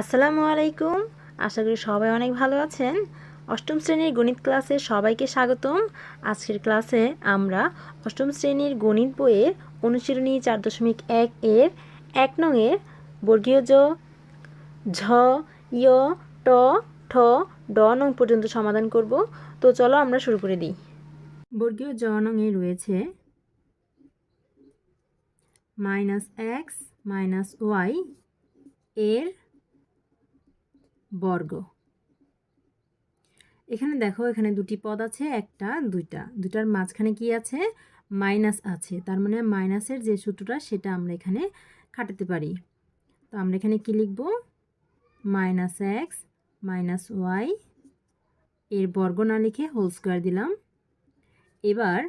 আসসালামু আলাইকুম। আশা করি সবাই অনেক ভালো আছেন। অষ্টম শ্রেণির গণিত ক্লাসে সবাইকে স্বাগতম। আজকের ক্লাসে আমরা অষ্টম শ্রেণির গণিত বইয়ের অনুশীলনী চার দশমিক এক এর এক নংয়ের বর্গীয় জ, ঝ ইয় ট, ঠ, ড নং পর্যন্ত সমাধান করব। তো চলো আমরা শুরু করে দিই। বর্গীয় জ নংয়ে রয়েছে মাইনাস এক্স মাইনাস ওয়াই এর বর্গ। এখানে দেখো, এখানে দুটি পদ আছে, একটা, দুইটা। দুটার মাঝখানে কি আছে? মাইনাস আছে। তার মানে মাইনাসের যে সূত্রটা, সেটা আমরা এখানে খাটাতে পারি। তো আমরা এখানে কি লিখব? মাইনাস এক্স মাইনাস ওয়াই এর বর্গ না লিখে হোল স্কোয়ার দিলাম। এবার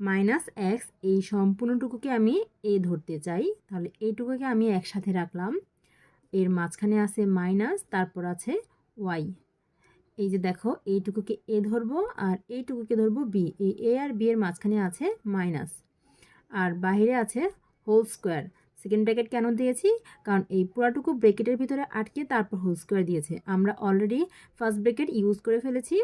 মাইনাস এক্স এই সম্পূর্ণটুকুকে আমি এ ধরতে চাই। তাহলে এইটুকুকে আমি একসাথে রাখলাম। এর মাঝখানে আছে মাইনাস, তারপর আছে ওয়াই। এই যে দেখো, এইটুকুকে এ ধরবো আর এইটুকুকে ধরবো বি। এই এ আর বি এর মাঝখানে আছে মাইনাস। আর বাহিরে আছে হোল স্কোয়ার। সেকেন্ড ব্র্যাকেট কেন দিয়েছি? কারণ এই পুরাটুকু ব্র্যাকেটের ভিতরে আটকে তারপর হোল স্কোয়ার দিয়েছে। আমরা অলরেডি ফার্স্ট ব্র্যাকেট ইউজ করে ফেলেছি।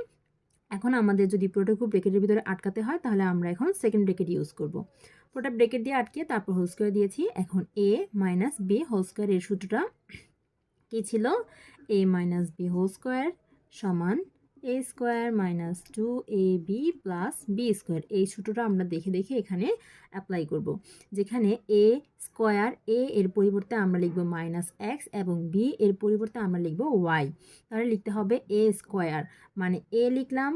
এখন আমাদের যদি পুরোটুকু ব্রেকেটের ভিতরে আটকাতে হয়, তাহলে আমরা এখন সেকেন্ড ব্রেকেট ইউজ করব। পুরোটা ব্রেকেট দিয়ে আটকে তারপর হোল স্কোয়ার দিয়েছি। এখন A minus B whole square এর সূত্রটা কী ছিল? A minus B whole square সমান A square minus two A B plus B square এই সূত্রটা আমরা দেখে দেখে এখানে অ্যাপ্লাই করব। যেখানে এ স্কোয়ার এ এর পরিবর্তে আমরা লিখব মাইনাস এক্স এবং বি এর পরিবর্তে আমরা লিখব ওয়াই তাহলে লিখতে হবে এ স্কোয়ার মানে এ লিখলাম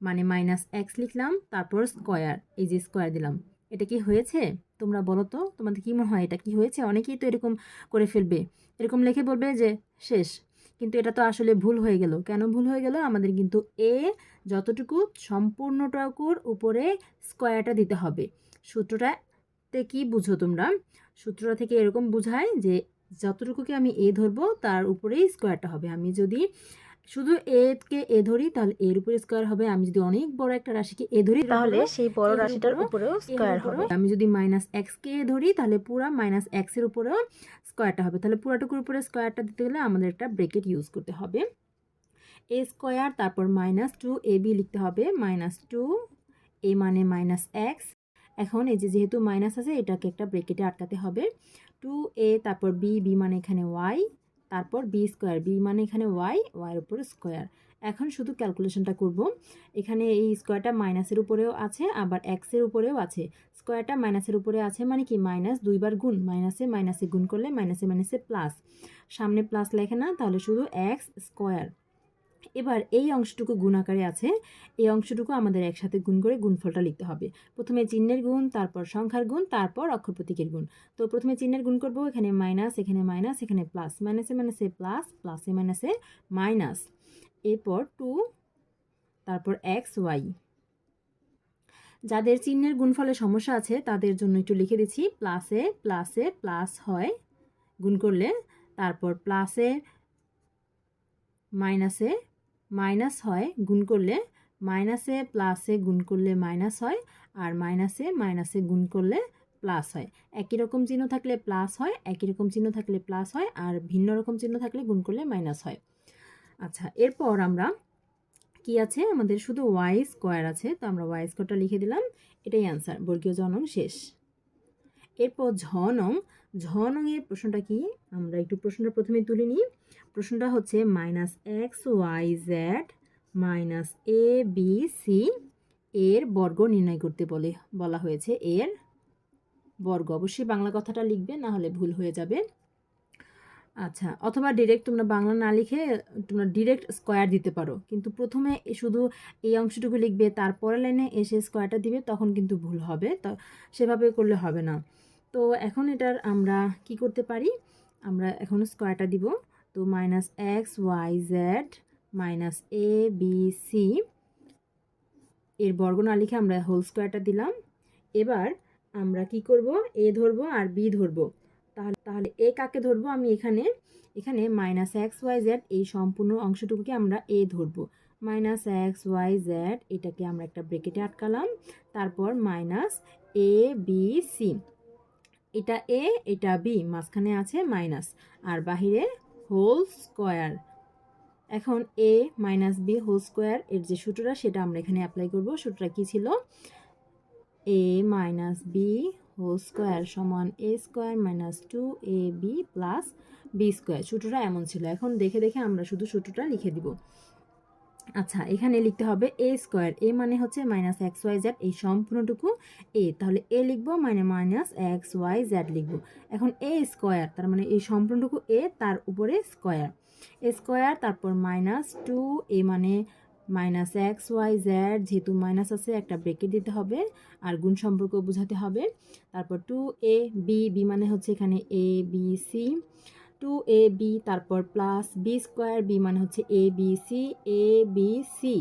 মানে মাইনাস এক্স লিখলাম, তারপর স্কোয়ার এই যে স্কোয়ার দিলাম। এটা কি হয়েছে? তোমরা বলো তো, তোমাদের কী মনে হয় এটা কি হয়েছে? অনেকেই তো এরকম করে ফেলবে। এরকম লেখে বলবে যে, শেষ। কিন্তু এটা তো আসলে ভুল হয়ে গেল। কেন ভুল হয়ে গেল? আমাদের কিন্তু এ যতটুকু সম্পূর্ণটুকুর উপরে স্কোয়ারটা দিতে হবে। সূত্রটাতে কি বুঝো তোমরা? সূত্রটা থেকে এরকম বুঝায় যে, যতটুকুকে আমি এ ধরবো, তার উপরেই স্কোয়ারটা হবে। আমি যদি শুধু এ কে এ ধরি তাহলে এর উপরে স্কোয়ার হবে। আমি যদি অনেক বড় একটা রাশিকে এ ধরি তাহলে সেই বড় রাশিটার উপরেও- স্কোয়ার হবে। আমি যদি মাইনাস এক্স কে এ ধরি তাহলে পুরো মাইনাস এক্সের উপরেও স্কোয়ারটা হবে। তাহলে পুরাটুকুর উপরে স্কোয়ারটা দিতে গেলে আমাদের একটা ব্রেকেট ইউজ করতে হবে। এ স্কোয়ার তারপর মাইনাস টু এ বি লিখতে হবে। মাইনাস টু এ মানে মাইনাস এক্স এখন এই যে যেহেতু মাইনাস আছে এটাকে একটা ব্রেকেটে আটকাতে হবে। টু এ তারপর বি বি মানে এখানে ওয়াই তারপর বি স্কোয়ার বি মানে এখানে ওয়াই ওয়াইয়ের উপরে স্কোয়ার এখন শুধু ক্যালকুলেশনটা করব। এখানে এই স্কোয়ারটা মাইনাসের উপরেও আছে, আবার এক্সের উপরেও আছে। স্কোয়ারটা মাইনাসের উপরে আছে মানে কি? মাইনাস দুইবার গুণ। মাইনাসে মাইনাসে গুণ করলে মাইনাসে মাইনাসে প্লাস সামনে প্লাস লেখে না, তাহলে শুধু এক্স স্কোয়ার এবার এই অংশটুকু গুণ আকারে আছে। এই অংশটুকু আমাদের একসাথে গুণ করে গুণফলটা লিখতে হবে। প্রথমে চিহ্নের গুণ, তারপর সংখ্যার গুণ, তারপর অক্ষর প্রতীকের গুণ। তো প্রথমে চিহ্নের গুণ করব, এখানে মাইনাস এখানে মাইনাস এখানে প্লাস মাইনাসে মাইনাসে প্লাস প্লাসে মাইনাসে মাইনাস এরপর টু তারপর এক্স ওয়াই যাদের চিহ্নের গুণফলে সমস্যা আছে, তাদের জন্য একটু লিখে দিচ্ছি। প্লাসে প্লাসে প্লাস হয়, গুণ করলে। তারপর প্লাসে মাইনাসে মাইনাস হয়, গুণ করলে মাইনাসে প্লাসে গুণ করলে মাইনাস হয়, আর মাইনাসে মাইনাসে গুণ করলে প্লাস হয়। একই রকম চিহ্ন থাকলে প্লাস হয়, একই রকম চিহ্ন থাকলে প্লাস হয়, আর ভিন্ন রকম চিহ্ন থাকলে গুণ করলে মাইনাস হয়। আচ্ছা এরপর আমরা কি আছে? আমাদের শুধু ওয়াই স্কোয়ার আছে, তো আমরা ওয়াই স্কোয়ারটা লিখে দিলাম, এটাই অ্যান্সার বর্গীয় জনং শেষ। এরপর ঝ নং এর প্রশ্নটা কি? আমরা একটু প্রশ্নটা প্রথমে তুলে নিই। প্রশ্নটা হচ্ছে minus X Y Z minus A B C এর বর্গ নির্ণয় করতে বলে, বলা হয়েছে। এর বর্গ। অবশ্যই বাংলা কথাটা লিখবে, না হলে ভুল হয়ে যাবে। আচ্ছা অথবা ডিরেক্ট তোমরা বাংলা না লিখে তোমরা ডিরেক্ট স্কোয়ার দিতে পারো। কিন্তু প্রথমে শুধু এই অংশটুকু লিখবে, তারপরের লাইনে এসে স্কোয়ারটা দিবে, তখন কিন্তু ভুল হবে। তো সেভাবে করলে হবে না। তো এখন এটার আমরা কি করতে পারি? আমরা এখন স্কোয়ারটা দিব। তো minus X Y Z minus A B C এর বর্গ না লিখে আমরা হোল স্কোয়ারটা দিলাম। এবার আমরা কি করব? এ ধরবো আর বি ধরবো। তাহলে তাহলে এ কাকে ধরবো? আমি এখানে এখানে মাইনাস এক্স ওয়াই জেড এই সম্পূর্ণ অংশটুকুকে আমরা এ ধরবো। মাইনাস এক্স ওয়াই জেড এটাকে আমরা একটা ব্রেকেটে আটকালাম। তারপর মাইনাস এ বি সি এটা এ, এটা বি, মাঝখানে আছে মাইনাস। আর বাহিরে হোল স্কোয়ার। এখন A minus B whole square এর যে সূত্রটা, সেটা আমরা এখানে অ্যাপ্লাই করব। সূত্রটা কী ছিল? A minus B whole square সমান A square minus two A B plus B square. সূত্রটা এমন ছিল। এখন দেখে দেখে আমরা শুধু সূত্রটা লিখে দিব। আচ্ছা এখানে লিখতে হবে এ স্কোয়ার এ মানে হচ্ছে মাইনাস এক্স ওয়াই জেড এই সম্পূর্ণটুকু এ তাহলে এ লিখব মানে মাইনাস এক্স ওয়াই জেড লিখব। এখন এ স্কোয়ার তার মানে এই সম্পূর্ণটুকু এ তার উপরে স্কোয়ার এ স্কোয়ার তারপর মাইনাস টু এ মানে মাইনাস এক্স ওয়াই জেড যেহেতু মাইনাস আছে, একটা ব্রেকেট দিতে হবে, আর গুণ সম্পর্ক বোঝাতে হবে। তারপর টু এ বি বি মানে হচ্ছে এখানে A B C two A B তারপর প্লাস বি স্কোয়ার বি মানে হচ্ছে A B C A B C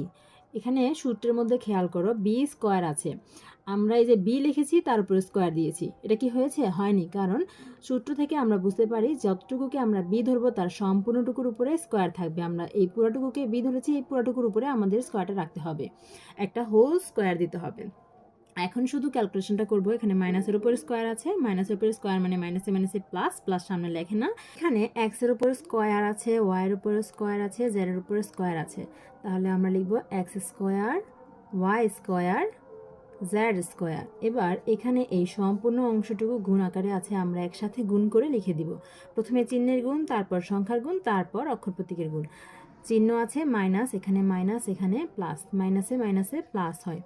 এখানে সূত্রের মধ্যে খেয়াল করো বি স্কোয়ার আছে। আমরা এই যে বি লিখেছি, তার উপরে স্কোয়ার দিয়েছি। এটা কি হয়েছে? হয়নি, কারণ সূত্র থেকে আমরা বুঝতে পারি যতটুকুকে আমরা বি ধরবো, তার সম্পূর্ণটুকুর উপরে স্কোয়ার থাকবে। আমরা এই পুরোটুকুকে বি ধরেছি, এই পুরোটুকুর উপরে আমাদের স্কোয়ারটা রাখতে হবে। একটা হোল স্কোয়ার দিতে হবে। এখন শুধু ক্যালকুলেশনটা করব। এখানে মাইনাসের উপর স্কোয়ার আছে। মাইনাসের উপর স্কোয়ার মানে মাইনাসে মাইনাসে প্লাস প্লাস সামনে লেখে না। এখানে এক্সের উপর স্কোয়ার আছে ওয়াইয়ের উপর স্কোয়ার আছে জেডের উপর স্কোয়ার আছে। তাহলে আমরা লিখব X square Y square Z square এবার এখানে এই সম্পূর্ণ অংশটুকু গুণ আকারে আছে, আমরা একসাথে গুণ করে লিখে দিব। প্রথমে চিহ্নের গুণ, তারপর সংখ্যার গুণ, তারপর অক্ষর প্রতীকের গুণ। চিহ্ন আছে, মাইনাস, এখানে মাইনাস, এখানে প্লাস। মাইনাসে মাইনাসে প্লাস হয়।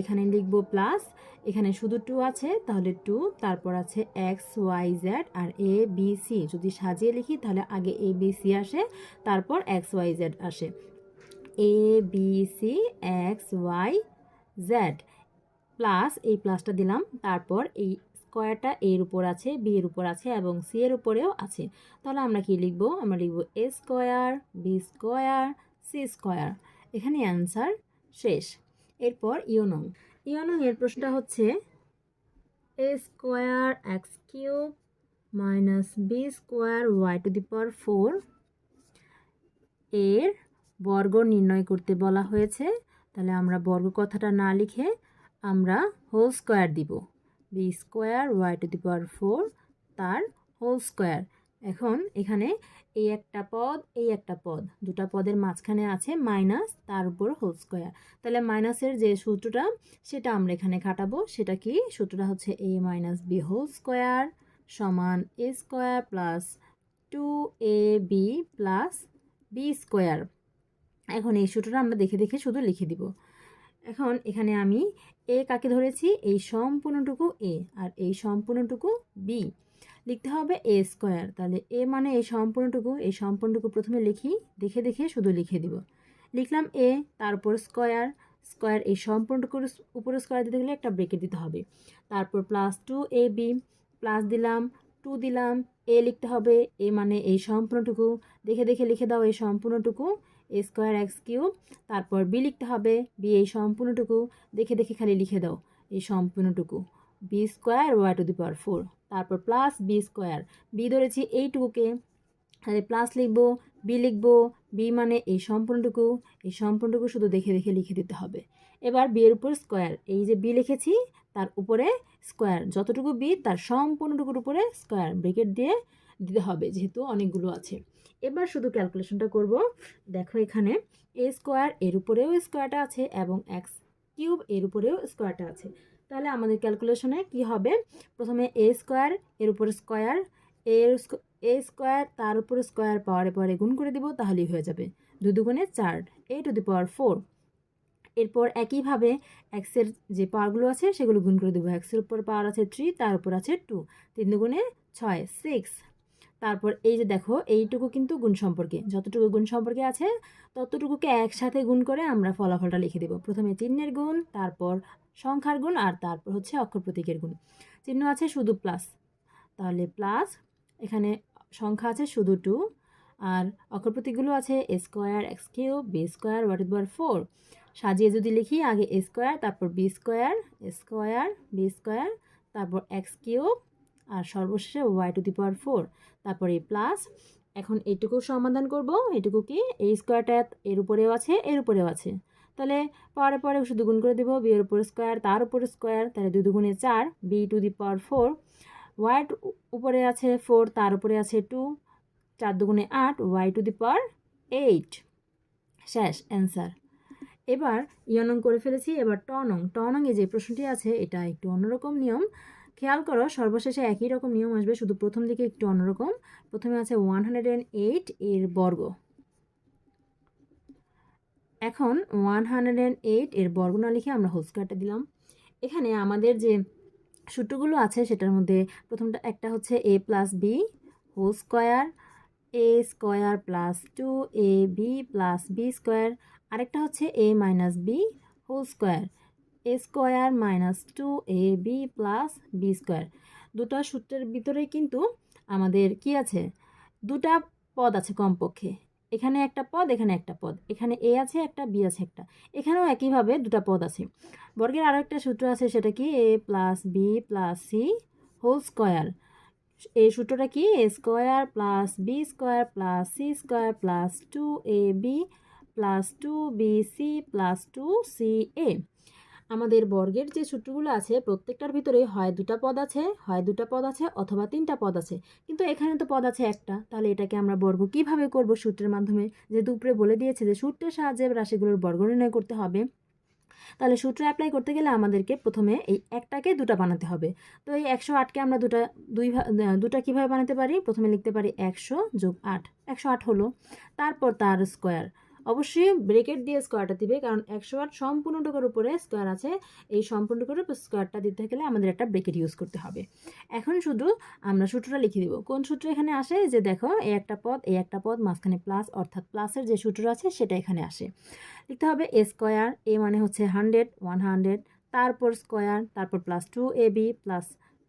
এখানে লিখব প্লাস, এখানে শুধু টু আছে, তাহলে টু তারপর আছে এক্স ওয়াই জেড আর এ বি সি যদি সাজিয়ে লিখি, তাহলে আগে এ বি সি আসে, তারপর এক্স ওয়াই জেড আসে। A B C X Y Z plus, এই প্লাসটা দিলাম, তারপর এই স্কোয়ারটা এর উপর আছে বি এর উপর আছে এবং সি এর উপরেও আছে। তাহলে আমরা কি লিখব? আমরা লিখব A square B square C square. এখানে অ্যান্সার শেষ। এরপর ইয়নং ইয়নং এর প্রশ্নটা হচ্ছে A square X cube minus B square Y to the power four এর বর্গ নির্ণয় করতে বলা হয়েছে। তাহলে আমরা বর্গ কথাটা না লিখে আমরা হোল স্কোয়ার দিব। B square Y to the power four তার হোল স্কোয়ার এখন এখানে এই একটা পদ এই একটা পদ, দুটা পদের মাঝখানে আছে মাইনাস তার উপর হোল স্কোয়ার তাহলে মাইনাসের যে সূত্রটা, সেটা আমরা এখানে খাটাবো। সেটা কি? সূত্রটা হচ্ছে A minus B whole square সমান A square plus two A B plus B square এখন এই সূত্রটা আমরা দেখে দেখে শুধু লিখে দিব। এখন এখানে আমি এ কাকে ধরেছি? এই সম্পূর্ণটুকু এ আর এই সম্পূর্ণটুকু বি। লিখতে হবে এ স্কোয়ার। তাহলে এ মানে এই সম্পূর্ণটুকু এই সম্পূর্ণটুকু প্রথমে লিখি, দেখে দেখে শুধু লিখে দিব। লিখলাম এ তারপর স্কোয়ার। স্কোয়ার এই সম্পূর্ণটুকুর উপরে স্কোয়ার দিতে গেলে একটা ব্রেকেট দিতে হবে। তারপর plus two A B, plus দিলাম, টু দিলাম, এ লিখতে হবে। এ মানে এই সম্পূর্ণটুকু। দেখে দেখে লিখে দাও এই সম্পূর্ণটুকু। এ স্কোয়ার এক্স কিউব, তারপর বি লিখতে হবে, বি এই সম্পূর্ণটুকু, দেখে দেখে খালি লিখে দাও এই সম্পূর্ণটুকু B square Y to the power four তারপর প্লাস বি স্কোয়ার বি ধরেছি এইটুকুকে, তাহলে প্লাস লিখব বি লিখব বি মানে এই সম্পূর্ণটুকু এই সম্পূর্ণটুকু শুধু দেখে দেখে লিখে দিতে হবে, এবার বি এর উপর স্কোয়ার, এই যে বি লিখেছি, তার উপরে স্কোয়ার, যতটুকু বি তার সম্পূর্ণটুকুর উপরে স্কোয়ার ব্রেকেট দিয়ে দিতে হবে যেহেতু অনেকগুলো আছে। এবার শুধু ক্যালকুলেশনটা করব। দেখো এখানে এ স্কোয়ার এর উপরেও স্কোয়ারটা আছে এবং এক্স কিউব এর উপরেও স্কোয়ারটা আছে। তাহলে আমাদের ক্যালকুলেশনে কি হবে? প্রথমে এ স্কোয়ার এর উপর স্কোয়ার এর এ স্কোয়ার তার উপর স্কোয়ার পাওয়ারে পরে গুণ করে দিব, তাহলেই হয়ে যাবে দু দুগুণে চার এ টু দি পাওয়ার ফোর এরপর একইভাবে এক্সের যে পাওয়ারগুলো আছে, সেগুলো গুণ করে দেবো। এক্সের উপর পাওয়ার আছে থ্রি তার উপর আছে টু তিন দুগুণে ছয় সিক্স তারপর এই যে দেখো, এইটুকু কিন্তু গুণ সম্পর্কে। যতটুকু গুণ সম্পর্কে আছে, ততটুকুকে একসাথে গুণ করে আমরা ফলাফলটা লিখে দেব। প্রথমে চিহ্নের গুণ, তারপর সংখ্যার গুণ, আর তারপর হচ্ছে অক্ষর প্রতীকের গুণ। চিহ্ন আছে শুধু প্লাস তাহলে প্লাস এখানে সংখ্যা আছে শুধু টু আর অক্ষর প্রতীকগুলো আছে A square X cube B square watt বার ফোর সাজিয়ে যদি লিখি, আগে এ স্কোয়ার তারপর B square square B square তারপর এক্স কিউব আর সর্বশেষে Y to the power four তারপরে প্লাস এখন এইটুকু সমাধান করব, এইটুকু কি? এই স্কোয়ারটা এর উপরেও আছে, এর উপরেও আছে। তাহলে পরে পরে শুধু গুণ করে দেবো বি এর উপর স্কোয়ার তার উপর স্কোয়ার তাহলে দুই দুগুণে চার B to the power four Y উপরে আছে ফোর তার উপরে আছে টু চার দুগুণে আট Y to the power eight শেষ অ্যান্সার এবার ইয়নং করে ফেলেছি, এবার টনং। টনংয়ে যে প্রশ্নটি আছে, এটা একটু অন্যরকম নিয়ম। খেয়াল করো, সর্বশেষে একই রকম নিয়ম আসবে, শুধু প্রথম দিকে একটু অন্যরকম। প্রথমে আছে ওয়ান হান্ড্রেড অ্যান্ড এইট এর বর্গ। এখন ওয়ান হান্ড্রেড অ্যান্ড এইট এর বর্গ না লিখে আমরা হোল স্কোয়ারটা দিলাম। এখানে আমাদের যে সূত্রগুলো আছে, সেটার মধ্যে প্রথমটা একটা হচ্ছে A plus B whole square A square plus two A B plus B square আরেকটা হচ্ছে A minus B whole square A square minus two A B plus B square. দুটো সূত্রের ভিতরে কিন্তু আমাদের কি আছে? দুটা পদ আছে কমপক্ষে। এখানে একটা পদ, এখানে একটা পদ। এখানে এ আছে, একটা বি আছে, একটা। এখানেও একইভাবে দুটা পদ আছে। বর্গের আরও একটা সূত্র আছে, সেটা কি? A plus B plus C whole square. এই সূত্রটা কি? A square plus B square plus C square plus two A B plus two B C plus two C A. আমাদের বর্গের যে সূত্রগুলো আছে, প্রত্যেকটার ভিতরে হয় দুটা পদ আছে, হয় দুটা পদ আছে, অথবা তিনটা পদ আছে। কিন্তু এখানে তো পদ আছে একটা। তাহলে এটাকে আমরা বর্গ কীভাবে করব সূত্রের মাধ্যমে? যেহেতু উপরে বলে দিয়েছে যে সূত্রের সাহায্যে রাশিগুলোর বর্গ নির্ণয় করতে হবে। তাহলে সূত্র অ্যাপ্লাই করতে গেলে আমাদেরকে প্রথমে এই একটাকে দুটা বানাতে হবে। তো এই একশো আটকে আমরা দুটা, দুই দুটা কীভাবে বানাতে পারি? প্রথমে লিখতে পারি একশো যোগ আট। একশো আট হলো। তারপর তার স্কোয়ার অবশ্যই ব্রেকেট দিয়ে স্কোয়ারটা দিবে, কারণ একশো আট সম্পূর্ণটুকুর উপরে স্কোয়ার আছে। এই সম্পূর্ণটুকুর উপর স্কোয়ারটা দিতে গেলে আমাদের একটা ব্রেকেট ইউজ করতে হবে। এখন শুধু আমরা সূত্রটা লিখে দিব। কোন সূত্র এখানে আসে? যে দেখো এই একটা পদ এই একটা পদ, মাঝখানে প্লাস অর্থাৎ প্লাসের যে সূত্র আছে, সেটা এখানে আসে। লিখতে হবে এ স্কোয়ার এ মানে হচ্ছে হান্ড্রেড ওয়ান হান্ড্রেড তারপর স্কোয়ার তারপর plus two A B plus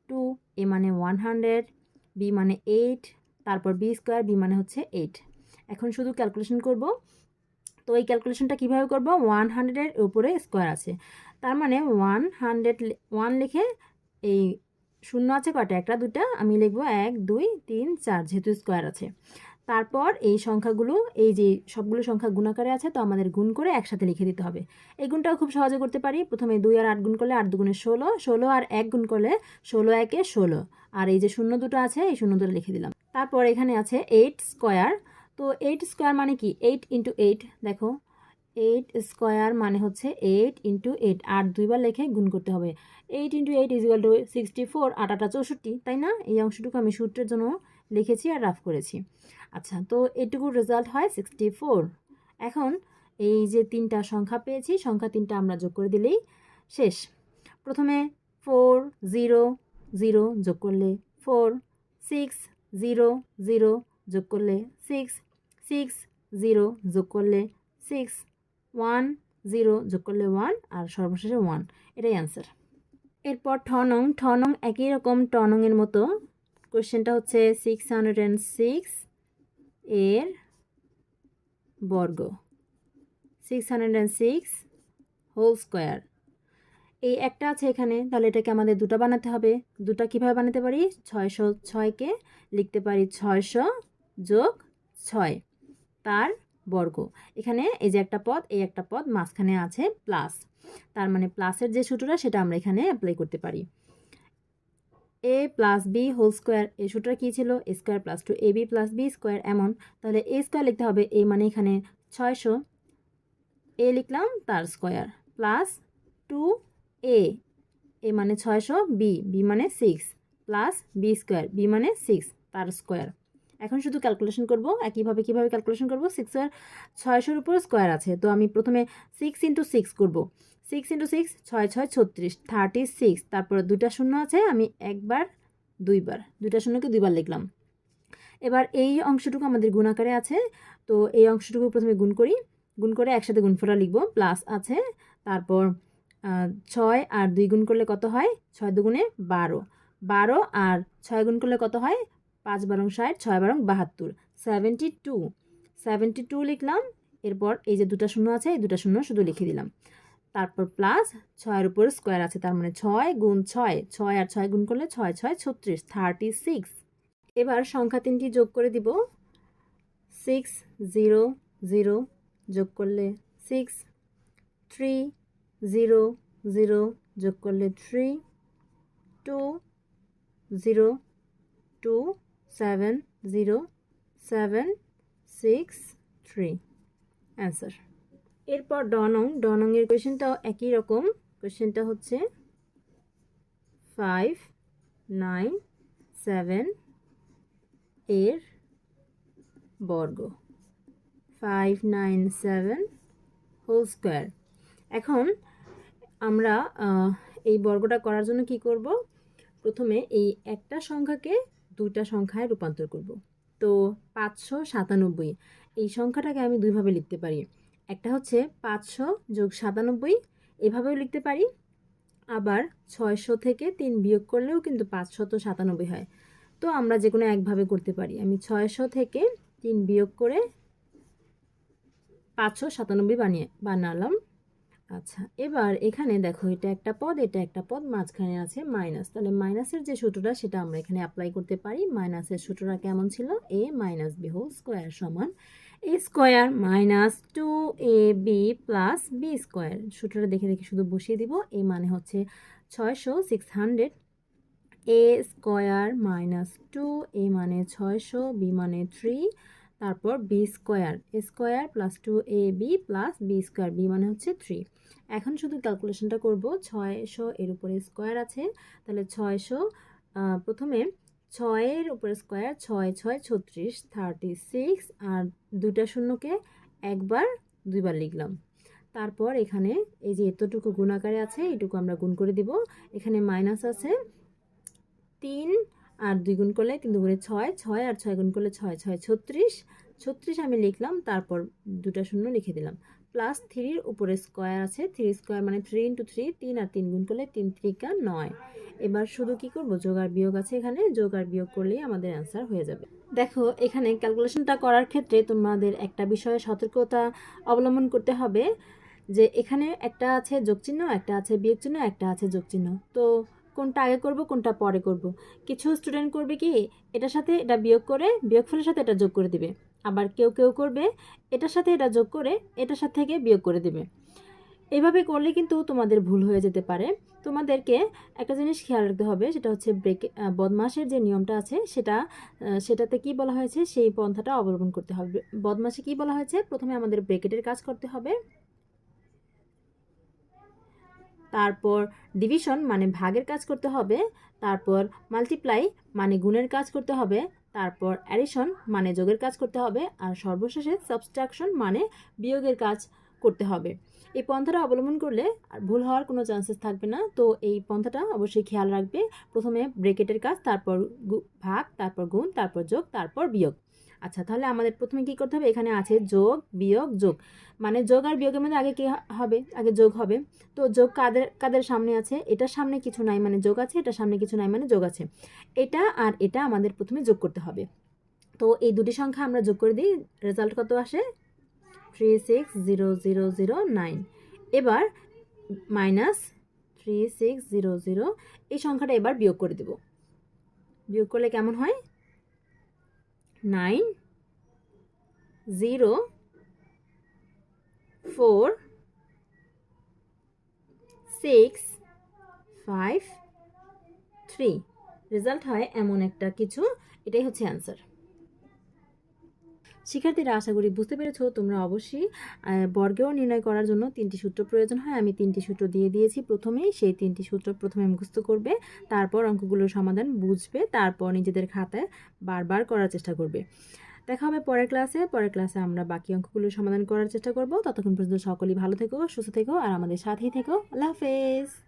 two A মানে ওয়ান হান্ড্রেড বি মানে এইট তারপর বি স্কোয়ার বি মানে হচ্ছে এইট এখন শুধু ক্যালকুলেশন করব। তো এই ক্যালকুলেশনটা কীভাবে করব? ওয়ান হান্ড্রেডের উপরে স্কোয়ার আছে। তার মানে ওয়ান হান্ড্রেড ওয়ান লিখে এই শূন্য আছে কয়টা? একটা দুটা আমি লিখব এক, দুই, তিন, চার, যেহেতু স্কোয়ার আছে। তারপর এই সংখ্যাগুলো, এই যে সবগুলো সংখ্যা গুণাকারে আছে, তো আমাদের গুণ করে একসাথে লিখে দিতে হবে। এই গুণটাও খুব সহজে করতে পারি। প্রথমে দুই আর আট গুণ করলে আট দুগুণে ষোলো ষোলো আর এক গুণ করলে ষোলো একে ষোলো। আর এই যে শূন্য দুটো আছে, এই শূন্য দুটো লিখে দিলাম। তারপর এখানে আছে এইট স্কোয়ার তো এইট স্কোয়ার মানে কি? এইট ইন্টু এইট দেখো এইট স্কোয়ার মানে হচ্ছে এইট ইন্টু এইট আট দুইবার লেখে গুণ করতে হবে। Eight into eight equal to sixty four আট আটা চৌষট্টি, তাই না? এই অংশটুকু আমি সূত্রের জন্য লিখেছি আর রাফ করেছি। আচ্ছা তো এটুকুর রেজাল্ট হয় সিক্সটি ফোর এখন এই যে তিনটা সংখ্যা পেয়েছি, সংখ্যা তিনটা আমরা যোগ করে দিলেই শেষ। প্রথমে ফোর জিরো জিরো যোগ করলে ফোর সিক্স জিরো জিরো যোগ করলে সিক্স সিক্স জিরো যোগ করলে সিক্স ওয়ান জিরো যোগ করলে ওয়ান আর সর্বশেষে ওয়ান এটাই অ্যান্সার এরপর ঠনং ঠনং একই রকম টনংয়ের মতো। কোয়েশ্চেনটা হচ্ছে সিক্স হান্ড্রেড অ্যান্ড সিক্স এর বর্গ। Six hundred and six whole square এই একটা আছে এখানে, তাহলে এটাকে আমাদের দুটো বানাতে হবে। দুটা কীভাবে বানাতে পারি? ছয়শো, ছয়কে লিখতে পারি ছয়শো যোগ ছয়। তার বর্গ। এখানে এই যে একটা পদ, এই একটা পদ মাঝখানে আছে প্লাস তার মানে প্লাসের যে সূত্রটা, সেটা আমরা এখানে অ্যাপ্লাই করতে পারি। A plus B whole square এই সূত্রটা কী ছিল? A square plus two A B plus B square এমন। তাহলে এ স্কোয়ার লিখতে হবে এ মানে এখানে ছয়শো। এ লিখলাম তার square plus two A A মানে ছয়শো বি বি মানে six plus B square B মানে সিক্স তার স্কোয়ার এখন শুধু ক্যালকুলেশন করব একইভাবে কীভাবে ক্যালকুলেশন করব? সিক্সের ছয়শোর উপর স্কোয়ার আছে। তো আমি প্রথমে সিক্স ইন্টু সিক্স করব। সিক্স ইন্টু সিক্স ছয় ছয়, ছত্রিশ থার্টি সিক্স তারপরে দুটা শূন্য আছে, আমি একবার, দুইবার, দুইটা শূন্যকে দুইবার লিখলাম। এবার এই অংশটুকু আমাদের গুণাকারে আছে, তো এই অংশটুকু প্রথমে গুণ করি। গুণ করে একসাথে গুণফোড়া লিখব প্লাস আছে, তারপর ছয় আর দুই গুণ করলে কত হয়? ছয় দুগুণে বারো। বারো আর ছয় গুণ করলে কত হয়? পাঁচ বারং ষাট, ছয় বারং বাহাত্তর। সেভেন্টি টু সেভেন্টি টু লিখলাম, এরপর এই যে দুটা শূন্য আছে, এই দুটা শূন্য শুধু লিখে দিলাম। তারপর প্লাস ছয়ের উপর স্কোয়ার আছে, তার মানে ছয় গুণ ছয় ছয় আর ছয় গুণ করলে ছয় ছয়, ছত্রিশ থার্টি সিক্স এবার সংখ্যা তিনটি যোগ করে দিব। সিক্স জিরো জিরো যোগ করলে সিক্স থ্রি জিরো জিরো যোগ করলে three two zero two seven zero seven six three answer এরপর ডনং ডনংয়ের কোয়েশ্চেনটাও একই রকম। কোয়েশ্চেনটা হচ্ছে ফাইভ নাইন সেভেন এর বর্গ। Five nine seven whole square এখন আমরা এই বর্গটা করার জন্য কি করব? প্রথমে এই একটা সংখ্যাকে দুইটা সংখ্যায় রূপান্তর করব। তো পাঁচশো সাতানব্বই, এই সংখ্যাটাকে আমি দুইভাবে লিখতে পারি। একটা হচ্ছে পাঁচশো যোগ সাতানব্বই, এভাবেও লিখতে পারি। আবার ছয়শো থেকে তিন বিয়োগ করলেও কিন্তু পাঁচশত সাতানব্বই হয়। তো আমরা যে কোনো একভাবে করতে পারি। আমি ছয়শো থেকে তিন বিয়োগ করে পাঁচশো সাতানব্বই বানিয়ে বানালাম। আচ্ছা এবার এখানে দেখো এটা একটা পদ, এটা একটা পদ, মাঝখানে আছে মাইনাস তাহলে মাইনাসের যে সূত্রটা, সেটা আমরা এখানে অ্যাপ্লাই করতে পারি। মাইনাসের সূত্রটা কেমন ছিল? A minus B whole square সমান A square minus two A B plus B square সূত্রটা দেখে দেখে শুধু বসিয়ে দিব। এ মানে হচ্ছে ছয়শো six hundred A square minus two A মানে ছয়শো বি মানে থ্রি তারপর B square A square plus two A B plus B square B মানে হচ্ছে থ্রি এখন শুধু ক্যালকুলেশনটা করব, ছয়শো এর উপরে স্কোয়ার আছে, তাহলে ছয়শো প্রথমে ছয়ের উপরে স্কোয়ার ছয় ছয়, ছত্রিশ থার্টি সিক্স আর দুইটা শূন্যকে একবার, দুইবার লিখলাম। তারপর এখানে এই যে এতটুকু গুণাকারে আছে, এটুকু আমরা গুণ করে দিব। এখানে মাইনাস আছে তিন আর দুই গুণ করলে তিন দুগুণে ছয় ছয় আর ছয় গুণ করলে ছয় ছয় ছত্রিশ। ছত্রিশ আমি লিখলাম, তারপর দুটা শূন্য লিখে দিলাম। প্লাস থ্রির উপরে স্কোয়ার আছে থ্রি স্কোয়ার মানে থ্রি ইন্টু থ্রি তিন আর তিন গুণ করলে তিন ত্রিকা নয়। এবার শুধু কি করব? যোগ আর বিয়োগ আছে এখানে, যোগ আর বিয়োগ করলেই আমাদের অ্যান্সার হয়ে যাবে। দেখো, এখানে ক্যালকুলেশনটা করার ক্ষেত্রে তোমাদের একটা বিষয়ে সতর্কতা অবলম্বন করতে হবে যে এখানে একটা আছে যোগ চিহ্ন একটা আছে বিয়োগ চিহ্ন একটা আছে যোগ চিহ্ন তো কোনটা আগে করব, কোনটা পরে করব। কিছু স্টুডেন্ট করবে কি, এটার সাথে এটা বিয়োগ করে বিয়োগফলের সাথে এটা যোগ করে দিবে। আবার কেউ কেউ করবে, এটার সাথে এটা যোগ করে এটার সাথে থেকে বিয়োগ করে দিবে। এভাবে করলে কিন্তু তোমাদের ভুল হয়ে যেতে পারে। তোমাদেরকে একটা জিনিস খেয়াল রাখতে হবে, সেটা হচ্ছে ব্রেক বদমাসের যে নিয়মটা আছে, সেটা সেটাতে কি বলা হয়েছে, সেই পন্থাটা অবলম্বন করতে হবে। বদমাসে কি বলা হয়েছে? প্রথমে আমাদের ব্রেকেটের কাজ করতে হবে। তারপর ডিভিশন মানে ভাগের কাজ করতে হবে, তারপর মাল্টিপ্লাই মানে গুণের কাজ করতে হবে, তারপর অ্যাডিশন মানে যোগের কাজ করতে হবে, আর সর্বশেষে সাবস্ট্রাকশন মানে বিয়োগের কাজ করতে হবে। এই পন্থাটা অবলম্বন করলে আর ভুল হওয়ার কোনো চান্সেস থাকবে না, তো এই পন্থাটা অবশ্যই খেয়াল রাখবে। প্রথমে ব্রেকেটের কাজ, তারপর ভাগ, তারপর গুণ, তারপর যোগ, তারপর বিয়োগ। আচ্ছা তাহলে আমাদের প্রথমে কি করতে হবে? এখানে আছে যোগ, বিয়োগ, যোগ। মানে যোগ আর বিয়োগের মধ্যে আগে কি হবে? আগে যোগ হবে। তো যোগ কাদের কাদের সামনে আছে? এটার সামনে কিছু নাই মানে যোগ আছে, এটার সামনে কিছু নাই মানে যোগ আছে। এটা আর এটা আমাদের প্রথমে যোগ করতে হবে। তো এই দুটি সংখ্যা আমরা যোগ করে দিই। রেজাল্ট কত আসে? Three six zero zero zero nine এবার minus three six zero zero এই সংখ্যাটা এবার বিয়োগ করে দেব। বিয়োগ করলে কেমন হয়? Nine zero four six five three. Result হয় এমন একটা কিছু এটাই হচ্ছে অ্যান্সার। শিক্ষার্থীরা, আশা করি বুঝতে পেরেছ, তোমরা অবশ্যই বর্গেও নির্ণয় করার জন্য তিনটি সূত্র প্রয়োজন হয়। আমি তিনটি সূত্র দিয়ে দিয়েছি প্রথমেই, সেই তিনটি সূত্র প্রথমে মুখস্থ করবে, তারপর অঙ্কগুলোর সমাধান বুঝবে, তারপর নিজেদের খাতায় বারবার করার চেষ্টা করবে। দেখা হবে পরের ক্লাসে পরের ক্লাসে আমরা বাকি অঙ্কগুলোর সমাধান করার চেষ্টা করব। ততক্ষণ পর্যন্ত সকলেই ভালো থেকো, সুস্থ থেকো, আর আমাদের সাথেই থেকো। আল্লাহ হাফেজ!